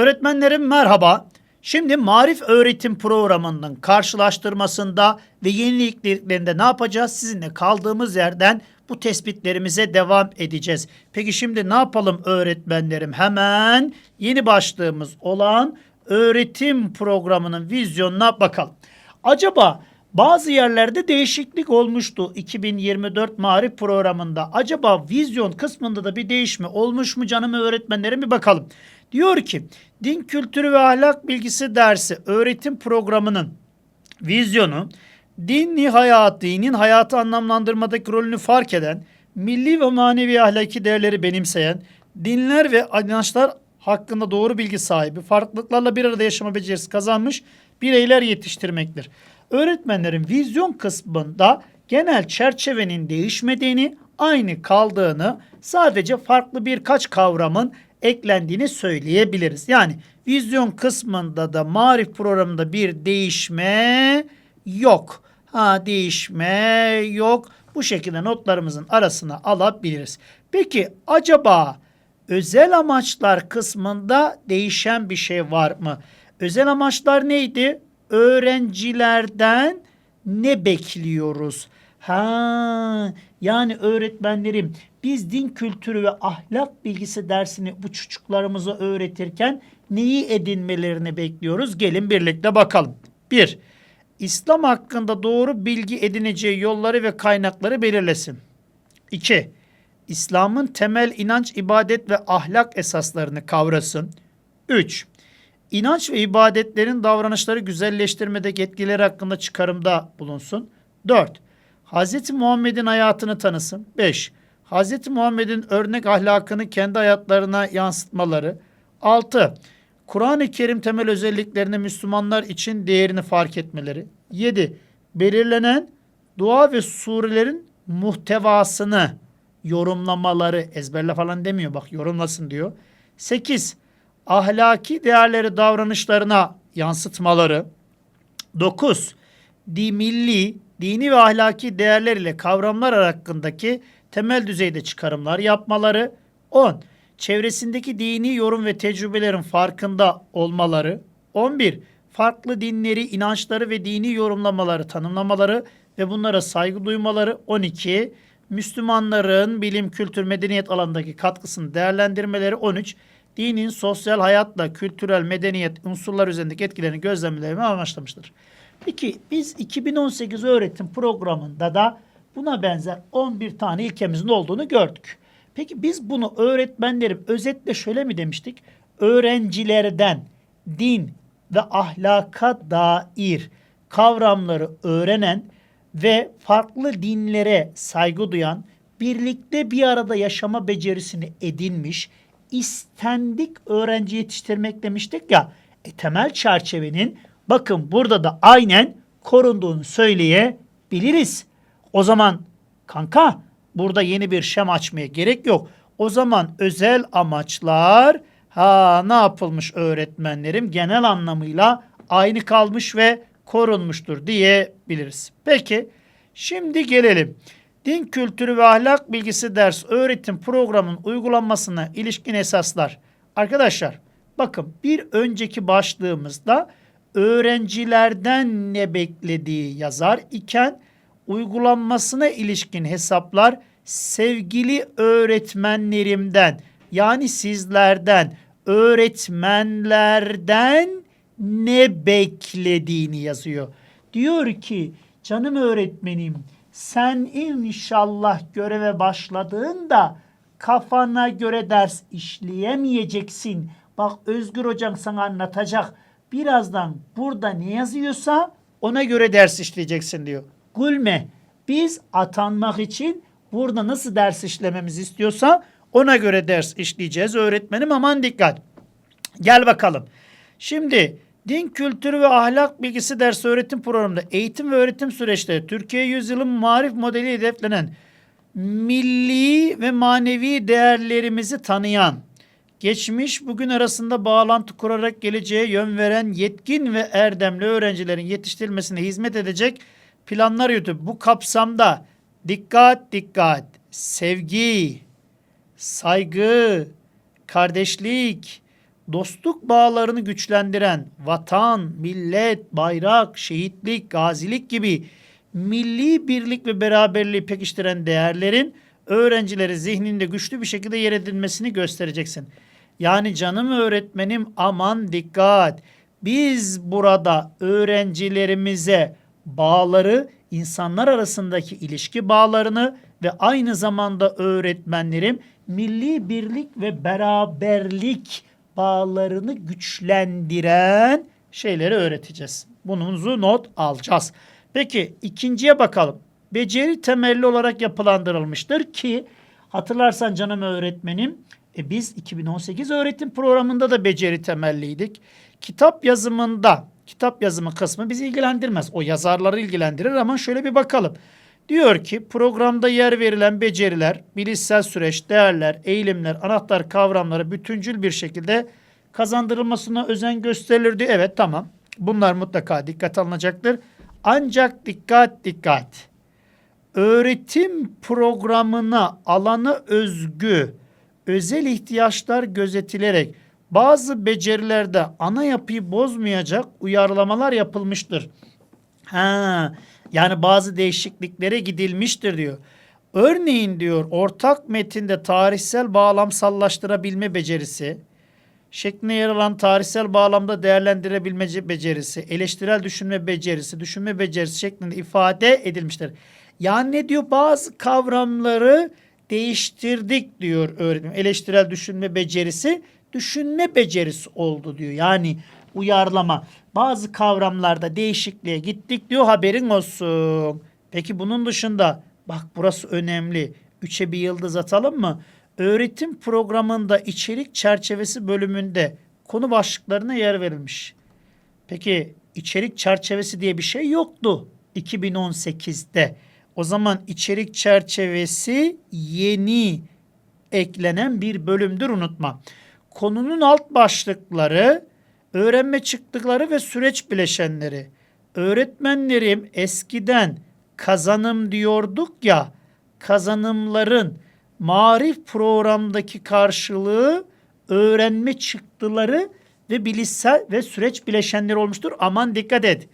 Öğretmenlerim merhaba. Şimdi Marif Öğretim Programı'nın karşılaştırmasında ve yeniliklerinde ne yapacağız? Sizinle kaldığımız yerden bu tespitlerimize devam edeceğiz. Peki şimdi ne yapalım öğretmenlerim? Hemen yeni başlığımız olan öğretim programının vizyonuna bakalım. Acaba bazı yerlerde değişiklik olmuştu 2024 Marif programında. Acaba vizyon kısmında da bir değişme olmuş mu canım öğretmenlerim bir bakalım. Diyor ki din kültürü ve ahlak bilgisi dersi öğretim programının vizyonu dini hayat, dinin hayatı anlamlandırmadaki rolünü fark eden, milli ve manevi ahlaki değerleri benimseyen, dinler ve inançlar hakkında doğru bilgi sahibi, farklılıklarla bir arada yaşama becerisi kazanmış bireyler yetiştirmektir. Öğretmenlerin vizyon kısmında genel çerçevenin değişmediğini, aynı kaldığını, sadece farklı birkaç kavramın eklendiğini söyleyebiliriz. Yani vizyon kısmında da marif programında bir değişme yok. Ha değişme yok. Bu şekilde notlarımızın arasına alabiliriz. Peki acaba özel amaçlar kısmında değişen bir şey var mı? Özel amaçlar neydi? Öğrencilerden ne bekliyoruz? Ha, yani öğretmenlerim biz din kültürü ve ahlak bilgisi dersini bu çocuklarımıza öğretirken neyi edinmelerini bekliyoruz? Gelin birlikte bakalım. 1. İslam hakkında doğru bilgi edineceği yolları ve kaynakları belirlesin. 2. İslam'ın temel inanç, ibadet ve ahlak esaslarını kavrasın. 3. İnanç ve ibadetlerin davranışları güzelleştirmedeki etkileri hakkında çıkarımda bulunsun. 4. Hz. Muhammed'in hayatını tanısın. 5. Hz. Muhammed'in örnek ahlakını kendi hayatlarına yansıtmaları. 6. Kur'an-ı Kerim temel özelliklerini Müslümanlar için değerini fark etmeleri. 7. Belirlenen dua ve surelerin muhtevasını yorumlamaları ezberle falan demiyor bak yorumlasın diyor. 8. Ahlaki değerleri davranışlarına yansıtmaları. 9. Di milli, dini ve ahlaki değerler ile kavramlar hakkındaki temel düzeyde çıkarımlar yapmaları. 10. Çevresindeki dini yorum ve tecrübelerin farkında olmaları. 11. Farklı dinleri, inançları ve dini yorumlamaları tanımlamaları ve bunlara saygı duymaları. 12. Müslümanların bilim, kültür, medeniyet alanındaki katkısını değerlendirmeleri. 13. Dinin sosyal hayatla kültürel medeniyet unsurlar üzerindeki etkilerini gözlemlemeyi amaçlamıştır. Peki biz 2018 öğretim programında da buna benzer 11 tane ilkemizin olduğunu gördük. Peki biz bunu öğretmenlerim özetle şöyle mi demiştik? Öğrencilerden din ve ahlaka dair kavramları öğrenen ve farklı dinlere saygı duyan, birlikte bir arada yaşama becerisini edinmiş, istendik öğrenci yetiştirmek demiştik ya. E, temel çerçevenin bakın burada da aynen korunduğunu söyleyebiliriz. O zaman kanka burada yeni bir şem açmaya gerek yok. O zaman özel amaçlar ha ne yapılmış öğretmenlerim genel anlamıyla aynı kalmış ve korunmuştur diyebiliriz. Peki şimdi gelelim. Din kültürü ve ahlak bilgisi ders öğretim programının uygulanmasına ilişkin esaslar. Arkadaşlar bakın bir önceki başlığımızda öğrencilerden ne beklediği yazar iken uygulanmasına ilişkin hesaplar sevgili öğretmenlerimden yani sizlerden öğretmenlerden ne beklediğini yazıyor. Diyor ki canım öğretmenim sen inşallah göreve başladığında kafana göre ders işleyemeyeceksin. Bak Özgür Hocam sana anlatacak. Birazdan burada ne yazıyorsa ona göre ders işleyeceksin diyor. Gülme. Biz atanmak için burada nasıl ders işlememizi istiyorsa ona göre ders işleyeceğiz öğretmenim aman dikkat. Gel bakalım. Şimdi din kültürü ve ahlak bilgisi ders öğretim programında eğitim ve öğretim süreçleri Türkiye yüzyılın marif modeli hedeflenen milli ve manevi değerlerimizi tanıyan, geçmiş bugün arasında bağlantı kurarak geleceğe yön veren yetkin ve erdemli öğrencilerin yetiştirilmesine hizmet edecek planlar yürütüp bu kapsamda dikkat dikkat sevgi, saygı, kardeşlik, dostluk bağlarını güçlendiren vatan, millet, bayrak, şehitlik, gazilik gibi milli birlik ve beraberliği pekiştiren değerlerin öğrencileri zihninde güçlü bir şekilde yer edilmesini göstereceksin. Yani canım öğretmenim aman dikkat. Biz burada öğrencilerimize bağları, insanlar arasındaki ilişki bağlarını ve aynı zamanda öğretmenlerim milli birlik ve beraberlik bağlarını güçlendiren şeyleri öğreteceğiz. Bununuzu not alacağız. Peki ikinciye bakalım. Beceri temelli olarak yapılandırılmıştır ki hatırlarsan canım öğretmenim e biz 2018 öğretim programında da beceri temelliydik. Kitap yazımında, kitap yazımı kısmı bizi ilgilendirmez. O yazarları ilgilendirir ama şöyle bir bakalım. Diyor ki programda yer verilen beceriler, bilişsel süreç, değerler, eğilimler, anahtar kavramları bütüncül bir şekilde kazandırılmasına özen gösterilir diyor. Evet tamam. Bunlar mutlaka dikkat alınacaktır. Ancak dikkat dikkat. Öğretim programına alana özgü özel ihtiyaçlar gözetilerek bazı becerilerde ana yapıyı bozmayacak uyarlamalar yapılmıştır. Ha, yani bazı değişikliklere gidilmiştir diyor. Örneğin diyor ortak metinde tarihsel bağlamsallaştırabilme becerisi, şeklinde yer alan tarihsel bağlamda değerlendirebilme becerisi, eleştirel düşünme becerisi, düşünme becerisi şeklinde ifade edilmiştir. Yani ne diyor? Bazı kavramları değiştirdik diyor öğretmen. Eleştirel düşünme becerisi, düşünme becerisi oldu diyor. Yani uyarlama. Bazı kavramlarda değişikliğe gittik diyor haberin olsun. Peki bunun dışında bak burası önemli. Üçe bir yıldız atalım mı? Öğretim programında içerik çerçevesi bölümünde konu başlıklarına yer verilmiş. Peki içerik çerçevesi diye bir şey yoktu 2018'de. O zaman içerik çerçevesi yeni eklenen bir bölümdür unutma. Konunun alt başlıkları öğrenme çıktıkları ve süreç bileşenleri. Öğretmenlerim eskiden kazanım diyorduk ya kazanımların marif programdaki karşılığı öğrenme çıktıları ve bilişsel ve süreç bileşenleri olmuştur. Aman dikkat et.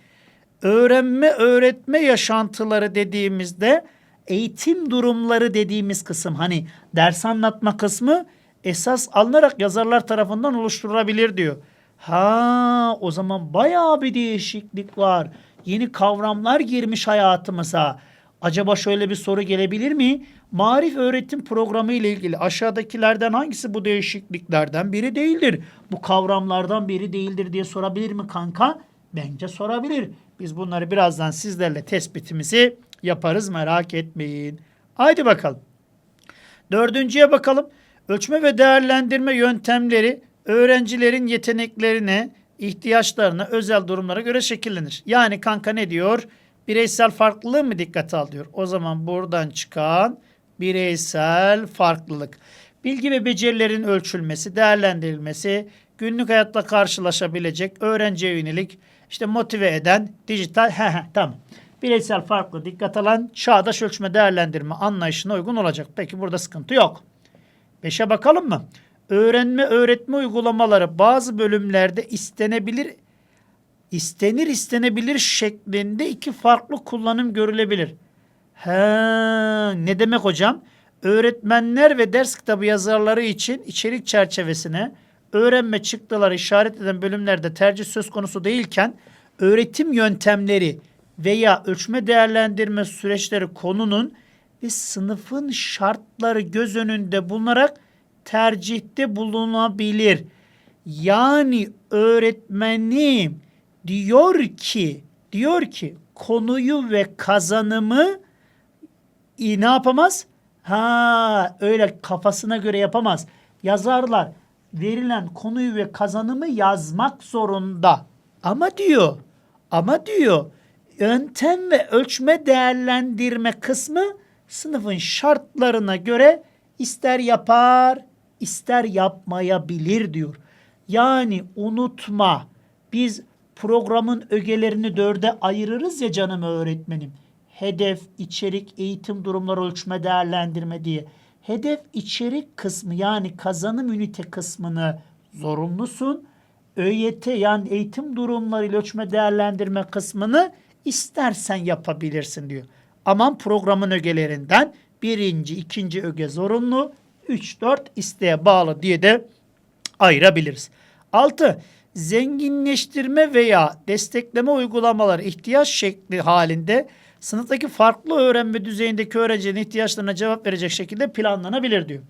Öğrenme öğretme yaşantıları dediğimizde eğitim durumları dediğimiz kısım hani ders anlatma kısmı esas alınarak yazarlar tarafından oluşturulabilir diyor. Ha o zaman bayağı bir değişiklik var. Yeni kavramlar girmiş hayatımıza. Acaba şöyle bir soru gelebilir mi? Marif öğretim programı ile ilgili aşağıdakilerden hangisi bu değişikliklerden biri değildir? Bu kavramlardan biri değildir diye sorabilir mi kanka? Bence sorabilir. Biz bunları birazdan sizlerle tespitimizi yaparız merak etmeyin. Haydi bakalım. Dördüncüye bakalım. Ölçme ve değerlendirme yöntemleri öğrencilerin yeteneklerine, ihtiyaçlarına, özel durumlara göre şekillenir. Yani kanka ne diyor? Bireysel farklılığı mı dikkate al diyor. O zaman buradan çıkan bireysel farklılık. Bilgi ve becerilerin ölçülmesi, değerlendirilmesi, günlük hayatta karşılaşabilecek, öğrenciye yönelik, işte motive eden, dijital, he he tamam. Bireysel farklı dikkat alan çağdaş ölçme değerlendirme anlayışına uygun olacak. Peki burada sıkıntı yok. Beşe bakalım mı? Öğrenme öğretme uygulamaları bazı bölümlerde istenebilir istenir istenebilir şeklinde iki farklı kullanım görülebilir. He, ne demek hocam? Öğretmenler ve ders kitabı yazarları için içerik çerçevesine öğrenme çıktıları işaret eden bölümlerde tercih söz konusu değilken öğretim yöntemleri veya ölçme değerlendirme süreçleri konunun ve sınıfın şartları göz önünde bulunarak tercihte bulunabilir. Yani öğretmenim diyor ki diyor ki konuyu ve kazanımı e, ne yapamaz? Ha öyle kafasına göre yapamaz. Yazarlar verilen konuyu ve kazanımı yazmak zorunda. Ama diyor, ama diyor yöntem ve ölçme değerlendirme kısmı sınıfın şartlarına göre ister yapar, ister yapmayabilir diyor. Yani unutma biz programın ögelerini dörde ayırırız ya canım öğretmenim. Hedef, içerik, eğitim durumları ölçme değerlendirme diye. Hedef içerik kısmı yani kazanım ünite kısmını zorunlusun. ÖYT yani eğitim durumlarıyla ölçme değerlendirme kısmını istersen yapabilirsin diyor. Aman programın ögelerinden birinci, ikinci öge zorunlu, 3, 4 isteğe bağlı diye de ayırabiliriz. 6. Zenginleştirme veya destekleme uygulamaları ihtiyaç şekli halinde sınıftaki farklı öğrenme düzeyindeki öğrencilerin ihtiyaçlarına cevap verecek şekilde planlanabilir diyor.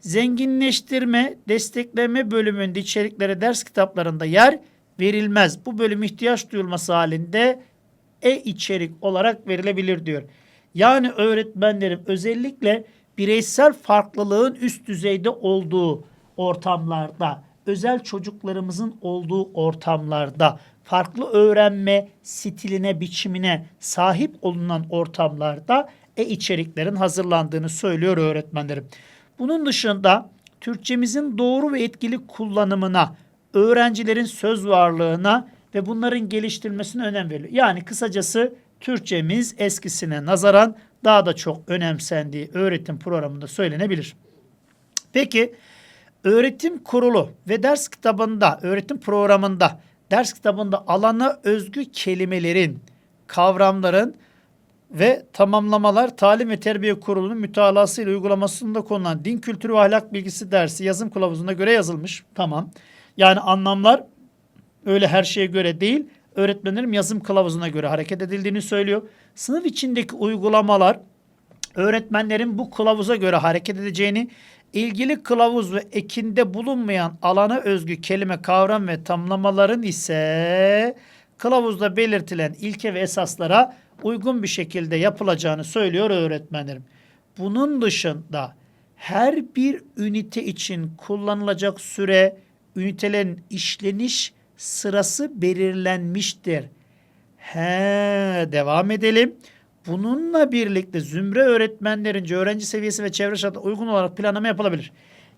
Zenginleştirme, destekleme bölümünde içeriklere ders kitaplarında yer verilmez. Bu bölüm ihtiyaç duyulması halinde e-içerik olarak verilebilir diyor. Yani öğretmenlerim özellikle bireysel farklılığın üst düzeyde olduğu ortamlarda, özel çocuklarımızın olduğu ortamlarda, farklı öğrenme stiline, biçimine sahip olunan ortamlarda e-içeriklerin hazırlandığını söylüyor öğretmenlerim. Bunun dışında Türkçemizin doğru ve etkili kullanımına, öğrencilerin söz varlığına ve bunların geliştirilmesine önem veriliyor. Yani kısacası Türkçemiz eskisine nazaran daha da çok önemsendiği öğretim programında söylenebilir. Peki öğretim kurulu ve ders kitabında, öğretim programında, ders kitabında alana özgü kelimelerin, kavramların ve tamamlamalar Talim ve Terbiye Kurulu'nun mütalası ile uygulamasında konulan din kültürü ve ahlak bilgisi dersi yazım kılavuzuna göre yazılmış. Tamam. Yani anlamlar öyle her şeye göre değil, öğretmenlerim yazım kılavuzuna göre hareket edildiğini söylüyor. Sınıf içindeki uygulamalar öğretmenlerin bu kılavuza göre hareket edeceğini, ilgili kılavuz ve ekinde bulunmayan alana özgü kelime, kavram ve tamlamaların ise kılavuzda belirtilen ilke ve esaslara uygun bir şekilde yapılacağını söylüyor öğretmenlerim. Bunun dışında her bir ünite için kullanılacak süre, ünitelerin işleniş sırası belirlenmiştir. He, devam edelim. Bununla birlikte zümre öğretmenlerince öğrenci seviyesi ve çevre şartına uygun olarak planlama yapılabilir.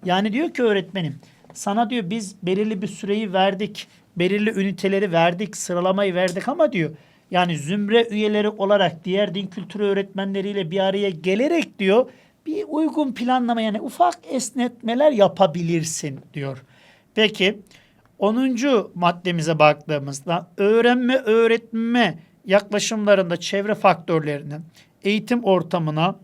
Yani diyor ki öğretmenim sana diyor biz belirli bir süreyi verdik, belirli üniteleri verdik, sıralamayı verdik ama diyor yani zümre üyeleri olarak diğer din kültürü öğretmenleriyle bir araya gelerek diyor bir uygun planlama yani ufak esnetmeler yapabilirsin diyor. Peki 10. maddemize baktığımızda öğrenme öğretme yaklaşımlarında çevre faktörlerine, eğitim ortamına,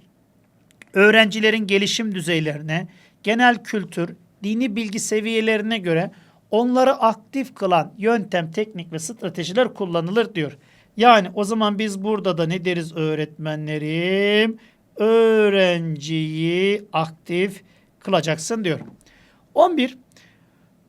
öğrencilerin gelişim düzeylerine, genel kültür, dini bilgi seviyelerine göre onları aktif kılan yöntem, teknik ve stratejiler kullanılır diyor. Yani o zaman biz burada da ne deriz öğretmenlerim? Öğrenciyi aktif kılacaksın diyor. 11.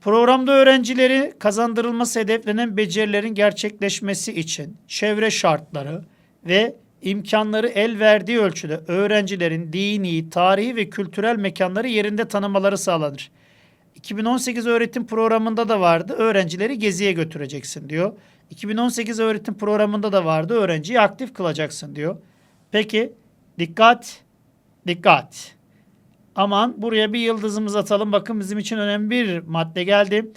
Programda öğrencileri kazandırılması hedeflenen becerilerin gerçekleşmesi için çevre şartları ve imkanları el verdiği ölçüde öğrencilerin dini, tarihi ve kültürel mekanları yerinde tanımaları sağlanır. 2018 öğretim programında da vardı. Öğrencileri geziye götüreceksin diyor. 2018 öğretim programında da vardı. Öğrenciyi aktif kılacaksın diyor. Peki dikkat, dikkat. Aman buraya bir yıldızımız atalım. Bakın bizim için önemli bir madde geldi.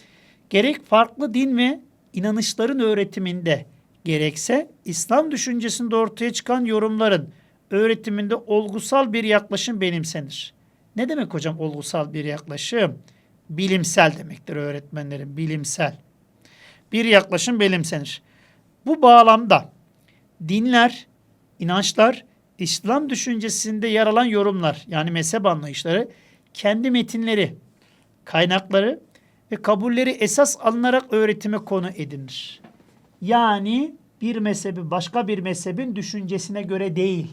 Gerek farklı din ve inanışların öğretiminde gerekse İslam düşüncesinde ortaya çıkan yorumların öğretiminde olgusal bir yaklaşım benimsenir. Ne demek hocam olgusal bir yaklaşım? Bilimsel demektir öğretmenlerin bilimsel. Bir yaklaşım benimsenir. Bu bağlamda dinler, inançlar İslam düşüncesinde yer alan yorumlar yani mezhep anlayışları kendi metinleri, kaynakları ve kabulleri esas alınarak öğretime konu edinir. Yani bir mezhebi başka bir mezhebin düşüncesine göre değil.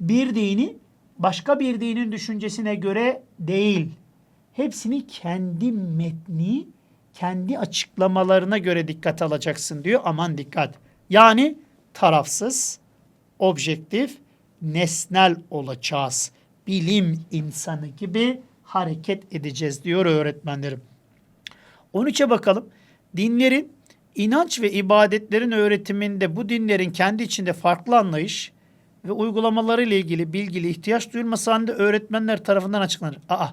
Bir dini başka bir dinin düşüncesine göre değil. Hepsini kendi metni, kendi açıklamalarına göre dikkat alacaksın diyor. Aman dikkat. Yani tarafsız, objektif, nesnel olacağız. Bilim insanı gibi hareket edeceğiz diyor öğretmenlerim. 13'e bakalım. Dinlerin, inanç ve ibadetlerin öğretiminde bu dinlerin kendi içinde farklı anlayış ve uygulamaları ile ilgili bilgili ihtiyaç duyulması halinde öğretmenler tarafından açıklanır. Aa,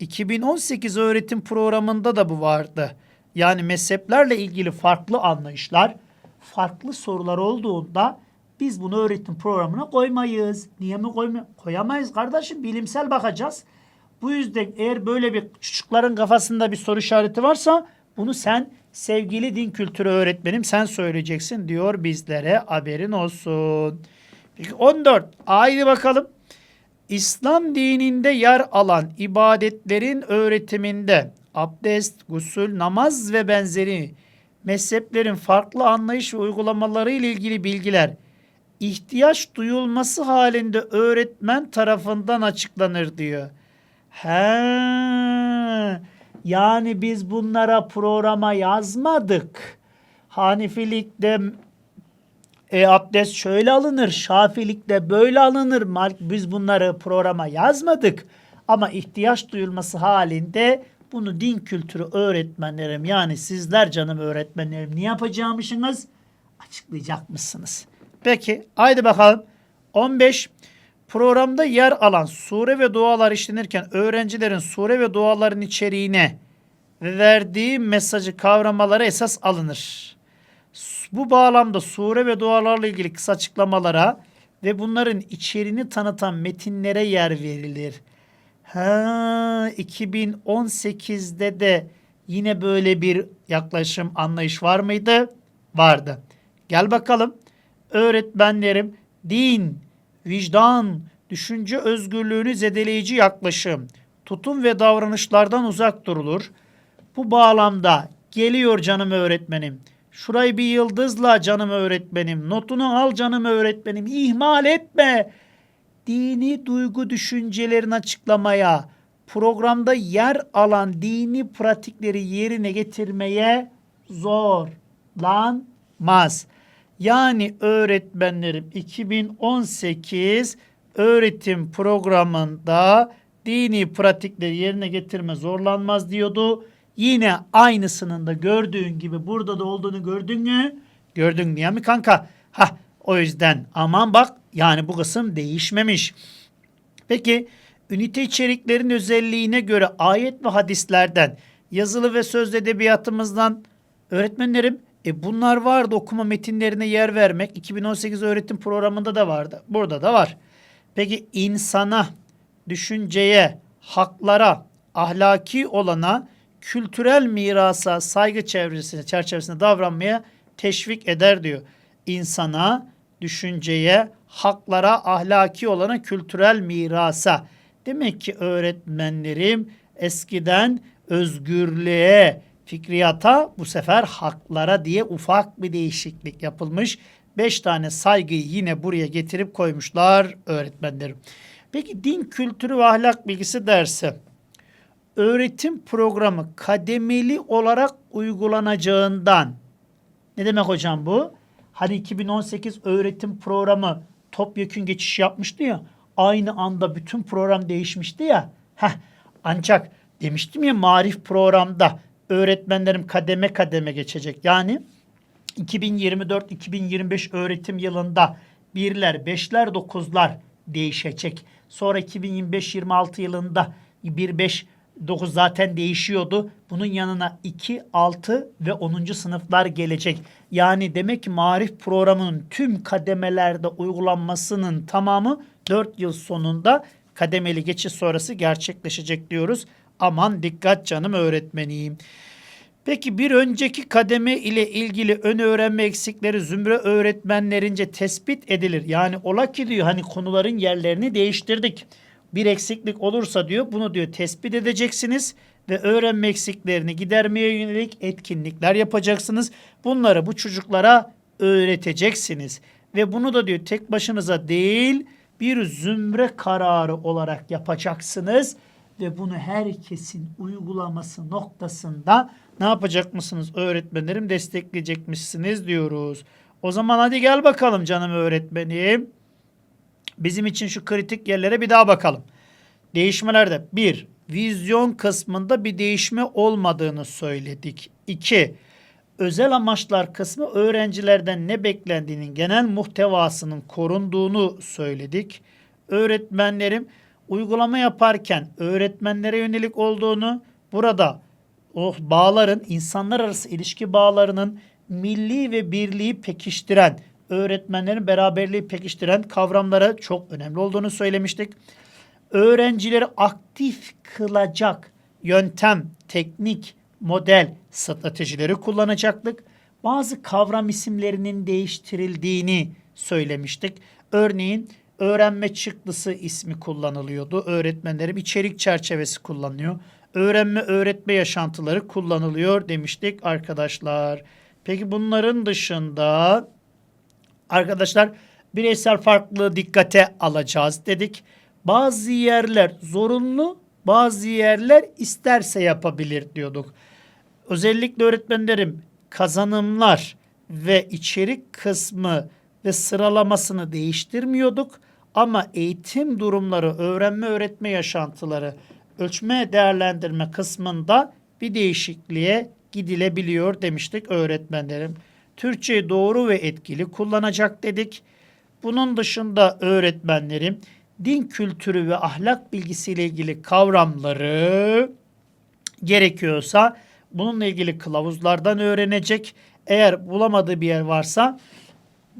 2018 öğretim programında da bu vardı. Yani mezheplerle ilgili farklı anlayışlar, farklı sorular olduğunda biz bunu öğretim programına koymayız. Niye mi koymayız? Koyamayız kardeşim. Bilimsel bakacağız. Bu yüzden eğer böyle bir çocukların kafasında bir soru işareti varsa bunu sen sevgili din kültürü öğretmenim sen söyleyeceksin diyor bizlere haberin olsun. Peki 14. Haydi bakalım. İslam dininde yer alan ibadetlerin öğretiminde abdest, gusül, namaz ve benzeri mezheplerin farklı anlayış ve uygulamaları ile ilgili bilgiler ihtiyaç duyulması halinde öğretmen tarafından açıklanır diyor. He. Yani biz bunlara programa yazmadık. Hanifilikte e, abdest şöyle alınır, Şafilikte böyle alınır. Mal- Biz bunları programa yazmadık. Ama ihtiyaç duyulması halinde bunu din kültürü öğretmenlerim yani sizler canım öğretmenlerim ne yapacakmışsınız? Açıklayacak mısınız? Peki haydi bakalım. 15. Programda yer alan sure ve dualar işlenirken öğrencilerin sure ve duaların içeriğine ve verdiği mesajı kavramaları esas alınır. Bu bağlamda sure ve dualarla ilgili kısa açıklamalara ve bunların içeriğini tanıtan metinlere yer verilir. Ha, 2018'de de yine böyle bir yaklaşım, anlayış var mıydı? Vardı. Gel bakalım. Öğretmenlerim din, vicdan, düşünce özgürlüğünü zedeleyici yaklaşım, tutum ve davranışlardan uzak durulur. Bu bağlamda geliyor canım öğretmenim. Şurayı bir yıldızla canım öğretmenim. Notunu al canım öğretmenim. İhmal etme. Dini duygu düşüncelerini açıklamaya, programda yer alan dini pratikleri yerine getirmeye zorlanmaz. Yani öğretmenlerim 2018 öğretim programında dini pratikleri yerine getirme zorlanmaz diyordu. Yine aynısının da gördüğün gibi burada da olduğunu gördün mü? Gördün diye mi kanka? Ha o yüzden aman bak yani bu kısım değişmemiş. Peki ünite içeriklerin özelliğine göre ayet ve hadislerden yazılı ve sözlü edebiyatımızdan öğretmenlerim e bunlar vardı okuma metinlerine yer vermek 2018 öğretim programında da vardı. Burada da var. Peki insana, düşünceye, haklara, ahlaki olana, kültürel mirasa saygı çevresine, çerçevesinde davranmaya teşvik eder diyor. İnsana, düşünceye, haklara, ahlaki olana, kültürel mirasa. Demek ki öğretmenlerim eskiden özgürlüğe, fikriyata bu sefer haklara diye ufak bir değişiklik yapılmış. Beş tane saygıyı yine buraya getirip koymuşlar öğretmenlerim. Peki din kültürü ve ahlak bilgisi dersi öğretim programı kademeli olarak uygulanacağından ne demek hocam bu? Hani 2018 öğretim programı topyekün geçiş yapmıştı ya. Aynı anda bütün program değişmişti ya. Heh, ancak demiştim ya marif programda öğretmenlerim kademe kademe geçecek. Yani 2024-2025 öğretim yılında birler, beşler, dokuzlar değişecek. Sonra 2025-26 yılında 1, 5, 9 zaten değişiyordu. Bunun yanına 2, 6 ve 10. sınıflar gelecek. Yani demek ki marif programının tüm kademelerde uygulanmasının tamamı 4 yıl sonunda kademeli geçiş sonrası gerçekleşecek diyoruz. Aman dikkat canım öğretmeniyim. Peki bir önceki kademe ile ilgili ön öğrenme eksikleri zümre öğretmenlerince tespit edilir. Yani ola ki diyor hani konuların yerlerini değiştirdik. Bir eksiklik olursa diyor bunu diyor tespit edeceksiniz ve öğrenme eksiklerini gidermeye yönelik etkinlikler yapacaksınız. Bunları bu çocuklara öğreteceksiniz. Ve bunu da diyor tek başınıza değil bir zümre kararı olarak yapacaksınız ve bunu herkesin uygulaması noktasında ne yapacak mısınız öğretmenlerim destekleyecekmişsiniz diyoruz. O zaman hadi gel bakalım canım öğretmenim. Bizim için şu kritik yerlere bir daha bakalım. Değişmelerde bir, vizyon kısmında bir değişme olmadığını söyledik. İki, özel amaçlar kısmı öğrencilerden ne beklendiğinin genel muhtevasının korunduğunu söyledik. Öğretmenlerim uygulama yaparken öğretmenlere yönelik olduğunu, burada o bağların, insanlar arası ilişki bağlarının milli ve birliği pekiştiren, öğretmenlerin beraberliği pekiştiren kavramlara çok önemli olduğunu söylemiştik. öğrencileri aktif kılacak yöntem, teknik, model, stratejileri kullanacaktık. Bazı kavram isimlerinin değiştirildiğini söylemiştik. Örneğin öğrenme çıktısı ismi kullanılıyordu. Öğretmenlerim içerik çerçevesi kullanıyor. Öğrenme öğretme yaşantıları kullanılıyor demiştik arkadaşlar. Peki bunların dışında arkadaşlar bireysel farklılığı dikkate alacağız dedik. Bazı yerler zorunlu, bazı yerler isterse yapabilir diyorduk. Özellikle öğretmenlerim kazanımlar ve içerik kısmı ve sıralamasını değiştirmiyorduk ama eğitim durumları, öğrenme öğretme yaşantıları, ölçme değerlendirme kısmında bir değişikliğe gidilebiliyor demiştik öğretmenlerim. Türkçeyi doğru ve etkili kullanacak dedik. Bunun dışında öğretmenlerim din kültürü ve ahlak bilgisiyle ilgili kavramları gerekiyorsa bununla ilgili kılavuzlardan öğrenecek. Eğer bulamadığı bir yer varsa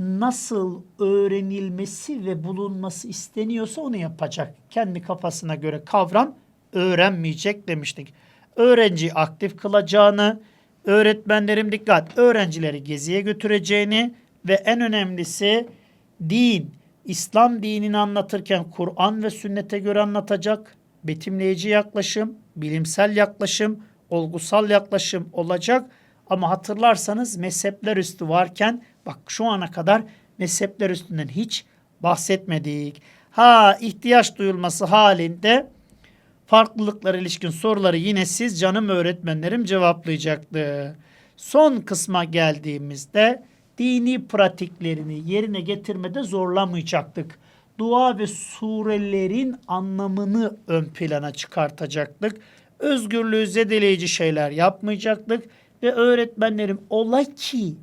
nasıl öğrenilmesi ve bulunması isteniyorsa onu yapacak. Kendi kafasına göre kavram öğrenmeyecek demiştik. Öğrenci aktif kılacağını, öğretmenlerim dikkat, öğrencileri geziye götüreceğini ve en önemlisi din, İslam dinini anlatırken Kur'an ve sünnete göre anlatacak, betimleyici yaklaşım, bilimsel yaklaşım, olgusal yaklaşım olacak. Ama hatırlarsanız mezhepler üstü varken bak şu ana kadar mezhepler üstünden hiç bahsetmedik. Ha ihtiyaç duyulması halinde farklılıklara ilişkin soruları yine siz canım öğretmenlerim cevaplayacaktı. Son kısma geldiğimizde dini pratiklerini yerine getirmede zorlamayacaktık. Dua ve surelerin anlamını ön plana çıkartacaktık. Özgürlüğü zedeleyici şeyler yapmayacaktık ve öğretmenlerim ola ki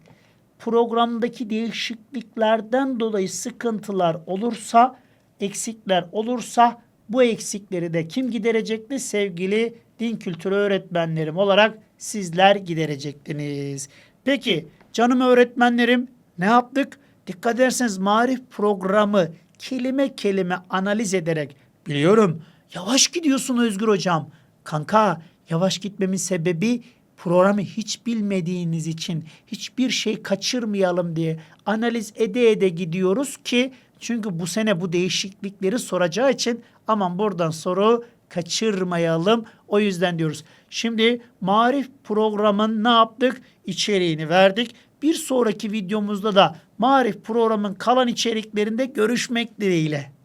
programdaki değişikliklerden dolayı sıkıntılar olursa, eksikler olursa bu eksikleri de kim giderecekti? Sevgili din kültürü öğretmenlerim olarak sizler giderecektiniz. Peki canım öğretmenlerim ne yaptık? Dikkat ederseniz marif programı kelime kelime analiz ederek biliyorum yavaş gidiyorsun Özgür hocam. Kanka yavaş gitmemin sebebi programı hiç bilmediğiniz için hiçbir şey kaçırmayalım diye analiz ede ede gidiyoruz ki çünkü bu sene bu değişiklikleri soracağı için aman buradan soru kaçırmayalım. O yüzden diyoruz. Şimdi marif programın ne yaptık? İçeriğini verdik. Bir sonraki videomuzda da marif programın kalan içeriklerinde görüşmek dileğiyle.